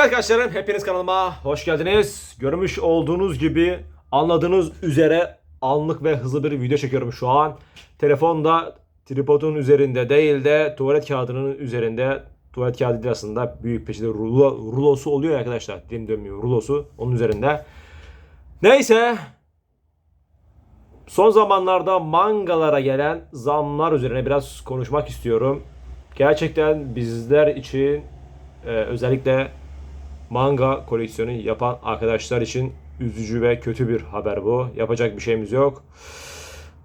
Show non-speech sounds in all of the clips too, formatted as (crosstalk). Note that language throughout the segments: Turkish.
Evet arkadaşlarım hepiniz kanalıma hoş geldiniz. Görmüş olduğunuz gibi anladığınız üzere anlık ve hızlı bir video çekiyorum şu an. Telefonda tripodun üzerinde değil de tuvalet kağıdının üzerinde tuvalet kağıdı aslında büyük peçete rulo, rulosu oluyor arkadaşlar. Dilim dönmüyor rulosu onun üzerinde. Neyse son zamanlarda mangalara gelen zamlar üzerine biraz konuşmak istiyorum. Gerçekten bizler için ee, özellikle manga koleksiyonu yapan arkadaşlar için üzücü ve kötü bir haber bu. Yapacak bir şeyimiz yok.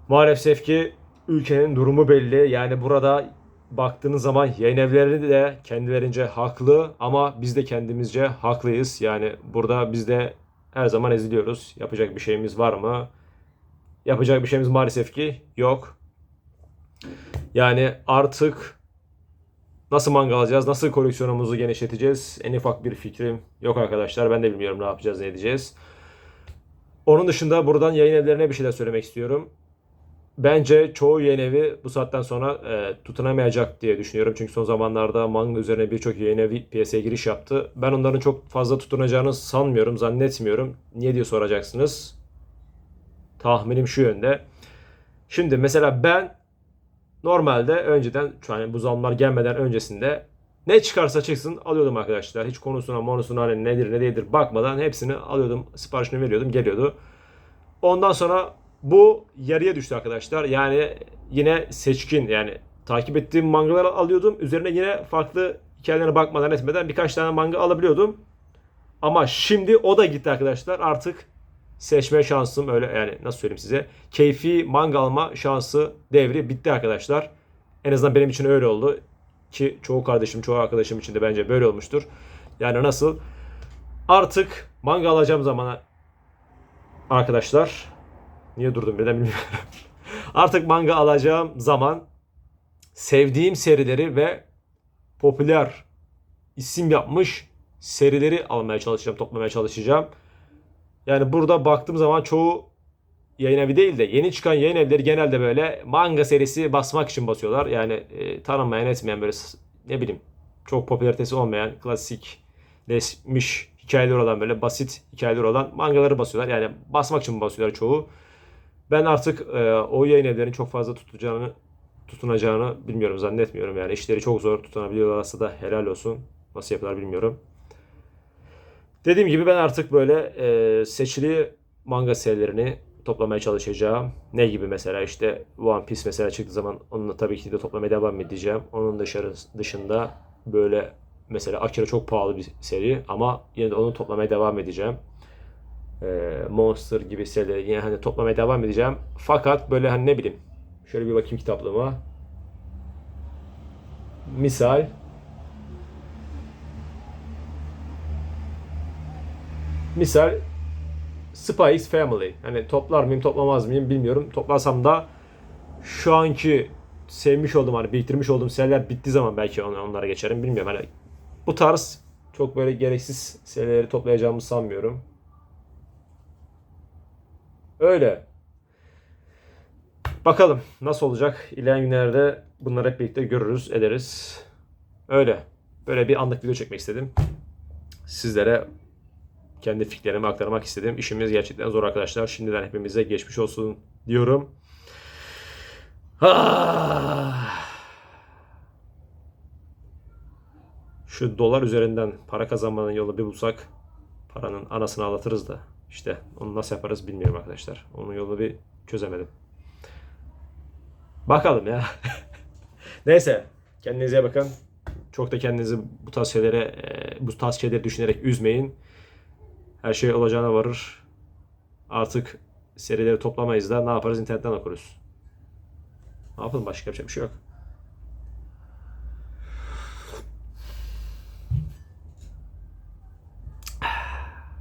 Maalesef ki ülkenin durumu belli. Yani burada baktığınız zaman yayın evleri de kendilerince haklı ama biz de kendimizce haklıyız. Yani burada biz de her zaman eziliyoruz. Yapacak bir şeyimiz var mı? Yapacak bir şeyimiz maalesef ki yok. Yani artık Nasıl manga alacağız? Nasıl koleksiyonumuzu genişleteceğiz? En ufak bir fikrim yok arkadaşlar. Ben de bilmiyorum ne yapacağız, ne edeceğiz. Onun dışında buradan yayın evlerine bir şeyler söylemek istiyorum. Bence çoğu yayın evi bu saatten sonra e, tutunamayacak diye düşünüyorum. Çünkü son zamanlarda manga üzerine birçok yayın evi piyasaya giriş yaptı. Ben onların çok fazla tutunacağını sanmıyorum, zannetmiyorum. Niye diye soracaksınız. Tahminim şu yönde. Şimdi mesela ben Normalde önceden an bu zamlar gelmeden öncesinde ne çıkarsa çıksın alıyordum arkadaşlar. Hiç konusuna monusuna hani nedir ne değildir bakmadan hepsini alıyordum. Siparişini veriyordum geliyordu. Ondan sonra bu yarıya düştü arkadaşlar. Yani yine seçkin yani takip ettiğim mangaları alıyordum. Üzerine yine farklı hikayelerine bakmadan etmeden birkaç tane manga alabiliyordum. Ama şimdi o da gitti arkadaşlar. Artık seçme şansım öyle yani nasıl söyleyeyim size. Keyfi manga alma şansı devri bitti arkadaşlar. En azından benim için öyle oldu. Ki çoğu kardeşim, çoğu arkadaşım için de bence böyle olmuştur. Yani nasıl? Artık manga alacağım zamana arkadaşlar niye durdum birden bilmiyorum. (laughs) Artık manga alacağım zaman sevdiğim serileri ve popüler isim yapmış serileri almaya çalışacağım, toplamaya çalışacağım. Yani burada baktığım zaman çoğu yayın evi değil de yeni çıkan yayın evleri genelde böyle manga serisi basmak için basıyorlar. Yani e, tanınmayan etmeyen böyle ne bileyim çok popülaritesi olmayan klasikleşmiş hikayeler olan böyle basit hikayeler olan mangaları basıyorlar. Yani basmak için basıyorlar çoğu. Ben artık e, o yayın evlerinin çok fazla tutacağını tutunacağını bilmiyorum zannetmiyorum. Yani işleri çok zor tutunabiliyorlarsa da helal olsun. Nasıl yapıyorlar bilmiyorum. Dediğim gibi ben artık böyle e, seçili manga serilerini toplamaya çalışacağım. Ne gibi mesela işte One Piece mesela çıktığı zaman onunla tabii ki de toplamaya devam edeceğim. Onun dışarı, dışında böyle mesela Akira çok pahalı bir seri ama yine de onu toplamaya devam edeceğim. E, Monster gibi serileri yine hani toplamaya devam edeceğim. Fakat böyle hani ne bileyim şöyle bir bakayım kitaplığıma. Misal Misal Spy X Family. Hani toplar mıyım toplamaz mıyım bilmiyorum. Toplasam da şu anki sevmiş olduğum hani biriktirmiş olduğum seriler bittiği zaman belki on- onlara geçerim bilmiyorum. Hani bu tarz çok böyle gereksiz serileri toplayacağımı sanmıyorum. Öyle. Bakalım nasıl olacak. İlerleyen günlerde bunları hep birlikte görürüz, ederiz. Öyle. Böyle bir anlık video çekmek istedim. Sizlere kendi fikirlerimi aktarmak istedim. İşimiz gerçekten zor arkadaşlar. Şimdiden hepimize geçmiş olsun diyorum. Şu dolar üzerinden para kazanmanın yolu bir bulsak paranın anasını ağlatırız da işte onu nasıl yaparız bilmiyorum arkadaşlar. Onun yolunu bir çözemedim. Bakalım ya. (laughs) Neyse kendinize bakın. Çok da kendinizi bu tarz e, bu tarz düşünerek üzmeyin. Her şey olacağına varır. Artık serileri toplamayız da ne yaparız internetten okuruz. Ne yapalım başka yapacak bir şey yok.